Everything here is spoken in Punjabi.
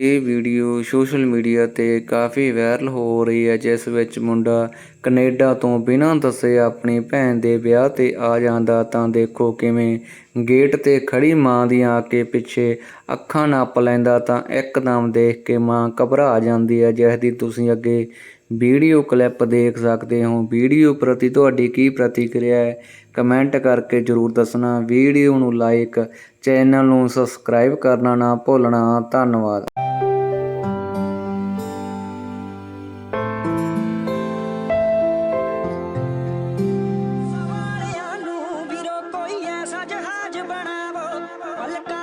ਇਹ ਵੀਡੀਓ ਸੋਸ਼ਲ ਮੀਡੀਆ ਤੇ ਕਾਫੀ ਵਾਇਰਲ ਹੋ ਰਹੀ ਹੈ, ਜਿਸ ਵਿੱਚ ਮੁੰਡਾ ਕੈਨੇਡਾ ਤੋਂ ਬਿਨਾਂ ਦੱਸੇ ਆਪਣੀ ਭੈਣ ਦੇ ਵਿਆਹ ਤੇ ਆ ਜਾਂਦਾ। ਤਾਂ ਦੇਖੋ ਕਿਵੇਂ ਗੇਟ ਤੇ ਖੜੀ ਮਾਂ ਦੀਆਂ ਆ ਕੇ ਪਿੱਛੇ ਅੱਖਾਂ ਨੱਪ ਲੈਂਦਾ, ਤਾਂ ਇੱਕਦਮ ਦੇਖ ਕੇ ਮਾਂ ਘਬਰਾ ਜਾਂਦੀ ਹੈ। ਜਿਸ ਦੀ ਤੁਸੀਂ ਅੱਗੇ ਵੀਡੀਓ ਕਲਿੱਪ ਦੇਖ ਸਕਦੇ ਹੋ। ਵੀਡੀਓ ਪ੍ਰਤੀ ਤੁਹਾਡੀ ਕੀ ਪ੍ਰਤੀਕਿਰਿਆ ਹੈ? ਕਮੈਂਟ ਕਰਕੇ ਜਰੂਰ ਦੱਸਣਾ। ਵੀਡੀਓ ਨੂੰ ਲਾਈਕ, ਚੈਨਲ ਨੂੰ ਸਬਸਕ੍ਰਾਈਬ ਕਰਨਾ ਨਾ ਭੁੱਲਣਾ। ਧੰਨਵਾਦ। ਜਹਾਜ਼ ਬਣਾਵੋ ਪਲਕਾਂ